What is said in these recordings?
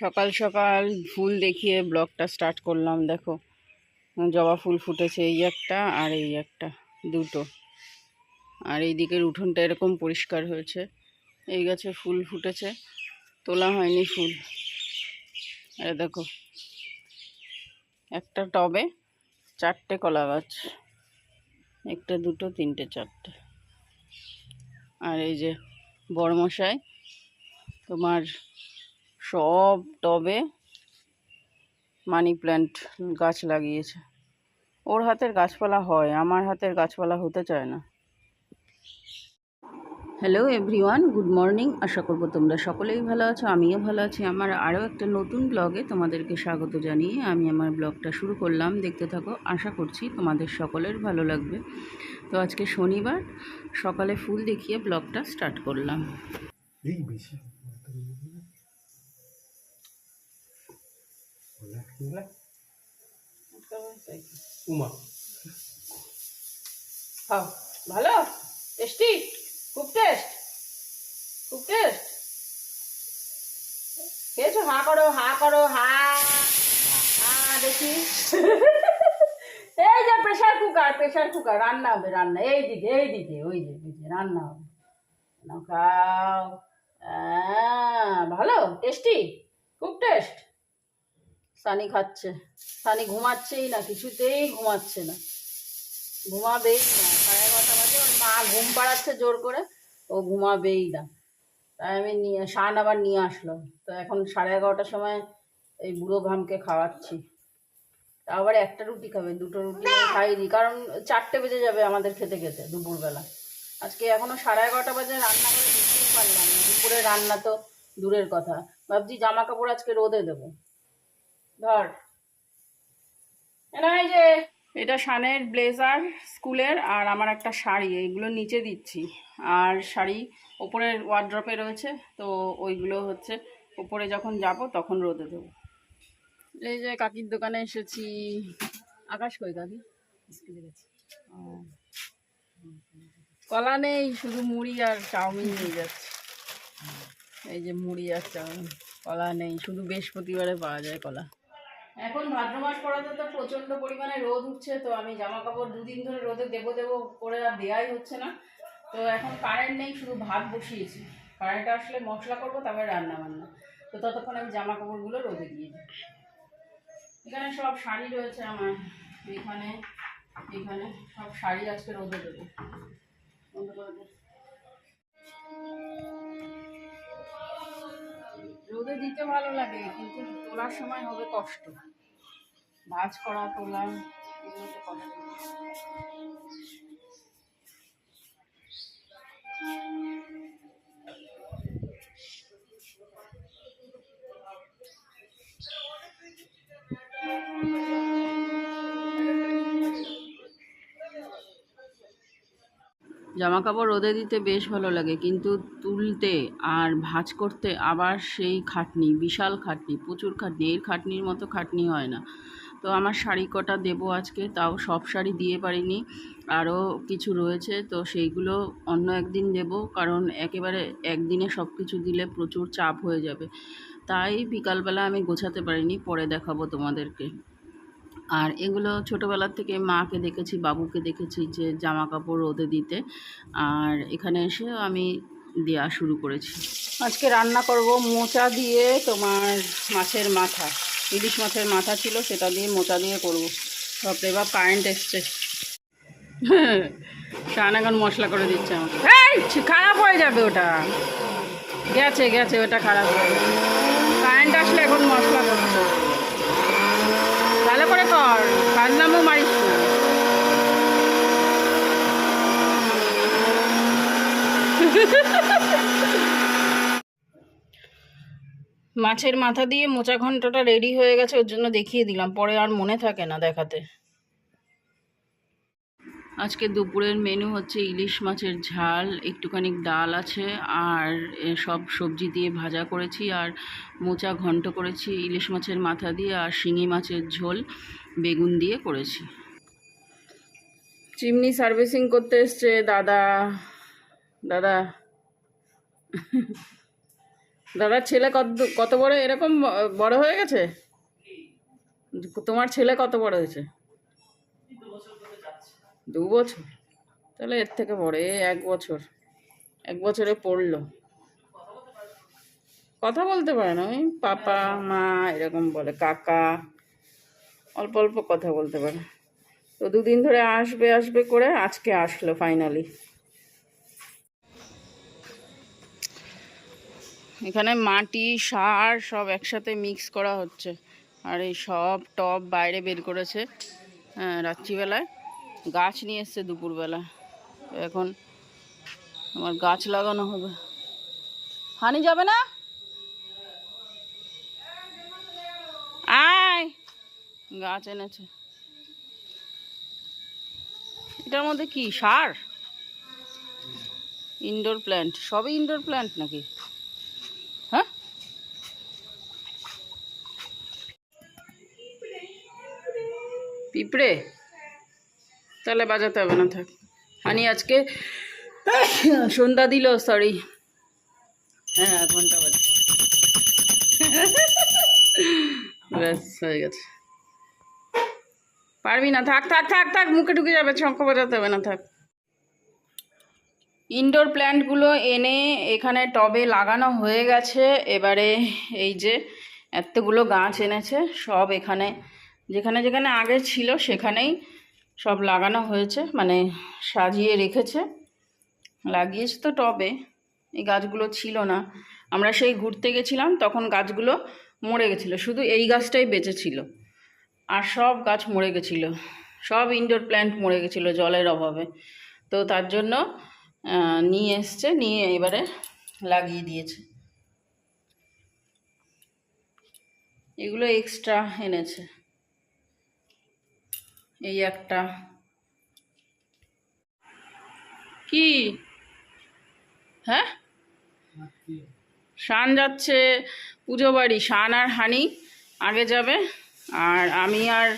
সকাল সকাল ফুল দেখিয়ে ব্লগটা স্টার্ট করলাম, দেখো। জবা ফুল ফুটেছে এই একটা আর এই একটা, দুটো। আর এই দিকের উঠোনটা এরকম পরিষ্কার হয়েছে। এই গাছে ফুল ফুটেছে, তোলা হয়নি ফুল। আর দেখো, একটা টবে চারটে কলা গাছ, একটা, দুটো, তিনটে, চারটে। আর এই যে বড়মশাই, তোমার সব টবে মানি প্ল্যান্ট গাছ লাগিয়েছে। ওর হাতের গাছপালা হয় আমার হাতের গাছপালা হতে চায় না। হ্যালো এভরিওয়ান গুড মর্নিং আশা করব তোমরা সকলেই ভালো আছো আমিও ভালো আছি। আমার আরও একটা নতুন ব্লগে তোমাদেরকে স্বাগত জানিয়ে আমি আমার ব্লগটা শুরু করলাম। দেখতে থাকো আশা করছি তোমাদের সকলের ভালো লাগবে। তো আজকে শনিবার সকালে ফুল দেখিয়ে ব্লগটা স্টার্ট করলাম। বেশি উমা। খাও ভালো? টেস্টি? খুব টেস্ট? খুব টেস্ট? খেয়েছো? হা করো হা করো হা। দেখি। এই যে প্রেশার কুকার প্রেশার কুকার রান্না হবে রান্না। এই দিকে এই দিকে ওই যে ওই যে রান্না হবে। নাও খাও। ভালো? টেস্টি? খুব টেস্ট? সানি খাচ্ছে। সানি ঘুমাচ্ছেই না, কিছুতেই ঘুমাচ্ছে না। ঘুমাবেই না। সাড়ে এগারোটা বাজে, ওর মা ঘুম পাড়াচ্ছে জোর করে, ও ঘুমাবেই না। তাই আমি নিয়ে, শান আবার নিয়ে আসলো। তো এখন সাড়ে এগারোটার সময় এই বুড়ো ঘামকে খাওয়াচ্ছি। আবার একটা রুটি খাবে, দুটো রুটি খাইনি, কারণ চারটে বেজে যাবে আমাদের খেতে খেতে দুপুরবেলা। আজকে এখনও সাড়ে এগারোটা বাজে, রান্না করে দিতেই পারলাম দুপুরে রান্না তো দূরের কথা। ভাবছি জামা কাপড় আজকে রোদে দেবো। ধর। এই যে এটা শানের ব্লেজার স্কুলের আর আমার একটা শাড়ি এইগুলো নিচে দিচ্ছি। আর শাড়ি ওপরের ওয়ার্ড্রপে রয়েছে তো ওইগুলো হচ্ছে ওপরে যখন যাব তখন রোদে দেবো। এই যে কাকির দোকানে এসেছি। আকাশ কই কাকি? স্কুলে গেছে। কলা নেই শুধু মুড়ি আর চাউমিন নিয়ে যাচ্ছে। এই যে মুড়ি আর চাউমিন কলা নেই শুধু বৃহস্পতিবারে পাওয়া যায় কলা। এখন ভাদ্র মাস পড়াতে তো প্রচণ্ড পরিমাণে রোদ উঠছে, তো আমি জামা কাপড় দুদিন ধরে রোদে দেবো দেবো করে আর দেওয়াই হচ্ছে না। তো এখন কারেন্ট নেই, শুধু ভাত বসিয়েছি। কারেন্ট আসলে মশলা করব, তারপরে রান্না বান্না। তো ততক্ষণ আমি জামা কাপড়গুলো রোদে দিয়ে দিই। এখানে সব শাড়ি রয়েছে আমার। এখানে এখানে সব শাড়ি আজকে রোদে দেবো। রোদে দিতে ভালো লাগে, কিন্তু তোলার সময় হবে কষ্ট। ভাজ করা তোলা এগুলো তো কষ্ট। জামা কাপড় রোদে দিতে বেশ ভালো লাগে, কিন্তু তুলতে আর ভাঁজ করতে আবার সেই খাটনি, বিশাল খাটনি, প্রচুর খাটনি, এর খাটনির মতো খাটনি হয় না। তো আমার শাড়ি কটা দেবো আজকে? তাও সব শাড়ি দিয়ে পারিনি, আরও কিছু রয়েছে, তো সেইগুলো অন্য একদিন দেব, কারণ একেবারে একদিনে সব কিছু দিলে প্রচুর চাপ হয়ে যাবে। তাই বিকালবেলা আমি গোছাতে পারিনি, পরে দেখাবো তোমাদেরকে। আর এগুলো ছোটোবেলার থেকে মাকে দেখেছি, বাবুকে দেখেছি যে জামা কাপড় রোদে দিতে। আর এখানে এসে আমি দেওয়া শুরু করেছি। আজকে রান্না করব মোচা দিয়ে তোমার মাছের মাথা। ইলিশ মাছের মাথা ছিল, সেটা দিয়ে মোচা দিয়ে করব। বাপরে বাপ কারেন্ট এসছে। এখন মশলা করে দিচ্ছে আমাকে। খারাপ হয়ে যাবে ওটা। গেছে গেছে, ওটা খারাপ হয়ে যাবে। কারেন্ট আসলে এখন মশলা করছে ভালো করে কর কাজনামও মারিস না মাছের মাথা দিয়ে মোচা ঘন্টটা রেডি হয়ে গেছে ওর জন্য দেখিয়ে দিলাম। পরে আর মনে থাকে না দেখাতে। আজকে দুপুরের মেনু হচ্ছে ইলিশ মাছের ঝাল একটুখানি ডাল আছে আর এ সব সবজি দিয়ে ভাজা করেছি আর মোচা ঘন্ট করেছি ইলিশ মাছের মাথা দিয়ে আর শিঙি মাছের ঝোল। বেগুন দিয়ে করেছি। চিমনি সার্ভিসিং করতে এসছে, দাদা। দাদা। দাদার ছেলে কত কত বড়, এরকম বড় হয়ে গেছে? তোমার ছেলে কত বড় হয়েছে? দু বছর তাহলে এর থেকে বড়, এ এক বছর। এক বছরে পড়ল। কথা বলতে পারে না, ওই পাপা, মা, এরকম বলে, কাকা। অল্প অল্প কথা বলতে পারে। তো দুদিন ধরে আসবে আসবে করে আজকে আসলো ফাইনালি এখানে মাটি, সার সব একসাথে মিক্স করা হচ্ছে। আর এই সব টব বাইরে বের করেছে হ্যাঁ রাত্রিবেলায়। গাছ নিয়ে এসছে দুপুরবেলা। এখন আমার গাছ লাগানো হবে। হানি যাবে না? গাছ এনেছে। এটার মধ্যে কি, সার? ইনডোর প্ল্যান্ট সবই ইনডোর প্ল্যান্ট নাকি? হ্যাঁ? পিঁপড়ে? তাহলে বাজাতে হবে না, থাক। হানি আজকে সন্ধ্যা দিল সরি হ্যাঁ এক ঘণ্টা বাজে। ব্যাস, হয়ে গেছে। পারবি না। থাক থাক থাক থাক, মুখে ঢুকে যাবে শঙ্খ বাজাতে হবে না, থাক। ইনডোর প্ল্যান্টগুলো এনে এখানে টবে লাগানো হয়ে গেছে। এবারে এই যে এতগুলো গাছ এনেছে, সব এখানে, যেখানে যেখানে আগে ছিল সেখানেই সব লাগানো হয়েছে মানে সাজিয়ে রেখেছে। লাগিয়েছে তো টবে, এই গাছগুলো ছিল না। আমরা সেই ঘুরতে গেছিলাম, তখন গাছগুলো মরে গেছিল, শুধু এই গাছটাই বেঁচে ছিল। আর সব গাছ মরে গেছিল। সব ইনডোর প্ল্যান্ট মরে গেছিল জলের অভাবে। তো তার জন্য নিয়ে এসছে, নিয়ে এবারে লাগিয়ে দিয়েছে। এগুলো এক্সট্রা এনেছে। এই একটা। কি? হ্যাঁ? শান যাচ্ছে পুজো বাড়ি। শান আর হানি আগে যাবে। আর আমি আর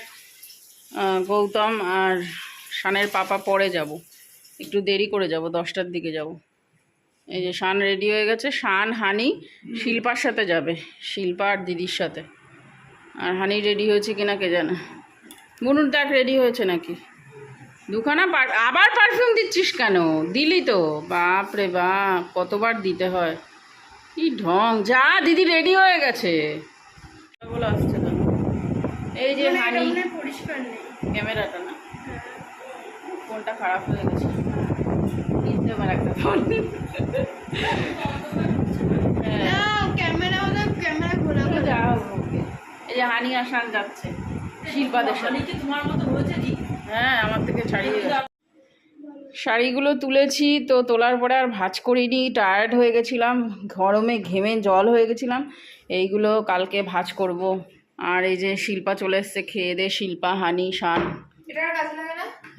গৌতম আর শানের পাপা পরে যাব। একটু দেরি করে যাব, দশটার দিকে যাব। এই যে শান রেডি হয়ে গেছে। শান, হানি, শিল্পার সাথে যাবে। শিল্পা আর দিদির সাথে। আর হানি রেডি হয়েছে কিনা কে জানে? বুনুর দেখ রেডি হয়েছে নাকি? দুখানা আবার পারফিউম দিচ্ছিস কেন? দিলি তো। বাপ রে বাপ, কতবার দিতে হয়? কি ঢং। যা, দিদি রেডি হয়ে গেছে। বলে, আসছে এই যে হানি। পরিষ্কার নেই। ক্যামেরাটা না? ফোনটা খারাপ হয়ে গেছে। কিনতে আমার একটা ফোন হ্যাঁ। না ক্যামেরা ওটা ক্যামেরা খোলা তো যা হোক ওকে। এই যে হানি আসান যাচ্ছে। শিল্পাদের সাথে। তোমার মতো হয়েছে হ্যাঁ আমার থেকে ছাড়িয়ে শাড়িগুলো তুলেছি তো তোলার পরে আর ভাঁজ করিনি টায়ার্ড হয়ে গেছিলাম গরমে ঘেমে জল হয়ে গেছিলাম। এইগুলো কালকে ভাঁজ করব। আর এই যে শিল্পা চলে এসছে খেয়ে দে শিল্পা হানি শান।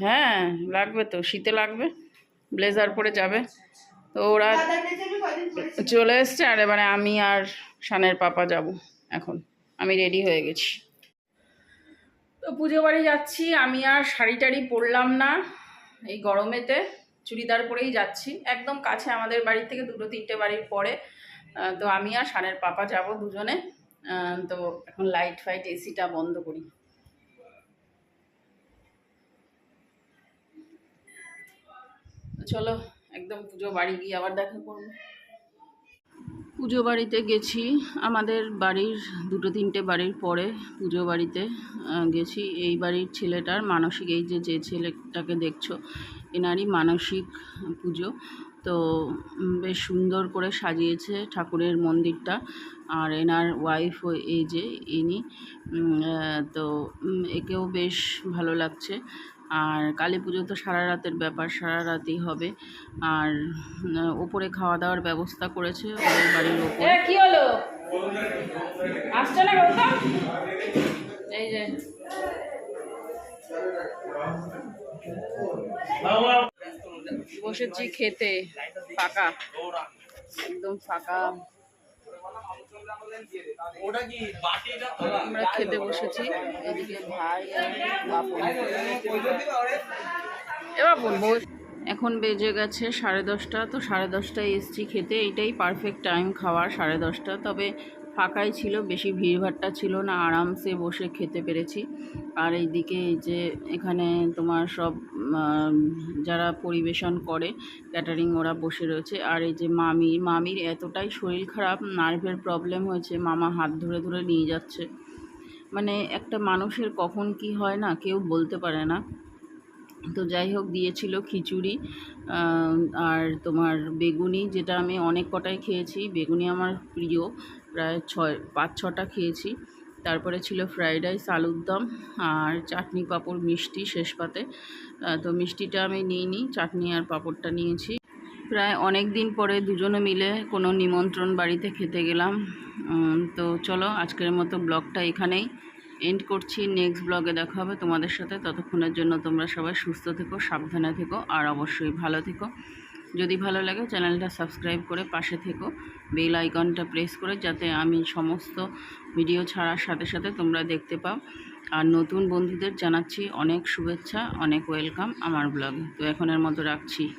হ্যাঁ লাগবে তো শীতে লাগবে। ব্লেজার পরে যাবে। তো ওরা চলে এসছে আর এবারে আমি আর শানের পাপা যাব এখন। আমি রেডি হয়ে গেছি। তো পুজো বাড়ি যাচ্ছি আমি আর শাড়ি টাড়ি পরলাম না। এই গরমেতে চুড়িদার পরেই যাচ্ছি। একদম কাছে আমাদের বাড়ি থেকে দুটো তিনটে বাড়ির পরে। তো আমি আর শানের পাপা যাব দুজনে। তো এখন লাইট ফাইট এসিটা বন্ধ করি। চলো, একদম পুজো বাড়ি গিয়ে আবার দেখা করব। পুজো বাড়িতে গেছি, আমাদের বাড়ির দুটো তিনটে বাড়ির পরে পুজো বাড়িতে গেছি। এই বাড়ির ছেলেটার মানসিক, এই যে যে ছেলেটাকে দেখছ, এনারই মানসিক পুজো। তো বেশ সুন্দর করে সাজিয়েছে ঠাকুরের মন্দিরটা। আর এনার ওয়াইফ ও এই যে, ইনি তো একেও বেশ ভালো লাগছে। আর কালী পুজো তো সারা রাতের ব্যাপার, সারা রাতেই হবে। আর ওপরে খাওয়া দাওয়ার ব্যবস্থা করেছে ওদের বাড়ির ওপরে। কি হলো? আসছে না এই যে। বসেছি খেতে ফাঁকা। একদম ফাঁকা। আমরা খেতে বসেছি। এদিকে ভাই এবার বস। এখন বেজে গেছে সাড়ে দশটা তো সাড়ে দশটায় এসছি খেতে। এটাই পারফেক্ট টাইম খাওয়ার সাড়ে দশটা। তবে ফাঁকাই ছিল, বেশি ভিড়ভাট্টা ছিল না, আরামসে বসে খেতে পেরেছি। আর এইদিকে এই যে এখানে তোমার সব যারা পরিবেশন করে ক্যাটারিং ওরা বসে রয়েছে। আর এই যে মামি, মামির এতটাই শরীর খারাপ নার্ভের প্রবলেম হয়েছে, মামা হাত ধরে ধরে নিয়ে যাচ্ছে। মানে একটা মানুষের কখন কি হয় না, কেউ বলতে পারে না। তো যাই হোক, দিয়েছিল খিচুড়ি আর তোমার বেগুনি, যেটা আমি অনেক কটাই খেয়েছি। বেগুনি আমার প্রিয়, প্রায় ছয়, পাঁচ, ছটা খেয়েছি। তারপরে ছিল ফ্রাইড রাইস, আলুর দম আর চাটনি পাঁপড় মিষ্টি শেষ পাতে। তো মিষ্টিটা আমি নিইনি, চাটনি আর পাঁপড়টা নিয়েছি। প্রায় অনেক দিন পরে দুজনে মিলে কোনো নিমন্ত্রণ বাড়িতে খেতে গেলাম। তো চলো, আজকের মতো ব্লগটা এখানেই। এন্ড করছি। নেক্সট ব্লগে দেখা হবে তোমাদের সাথে। ততক্ষণের জন্য তোমরা সবাই সুস্থ থেকো, সাবধানে থেকো, আর অবশ্যই ভালো থেকো। যদি ভালো লাগে, চ্যানেলটা সাবস্ক্রাইব করে পাশে থেকো। বেল আইকনটা প্রেস করে যাতে আমি সমস্ত ভিডিও ছাড়ার সাথে সাথে তোমরা দেখতে পাও। আর নতুন বন্ধুদের জানাচ্ছি অনেক শুভেচ্ছা, অনেক ওয়েলকাম আমার ব্লগে তো এখনের মতো রাখছি।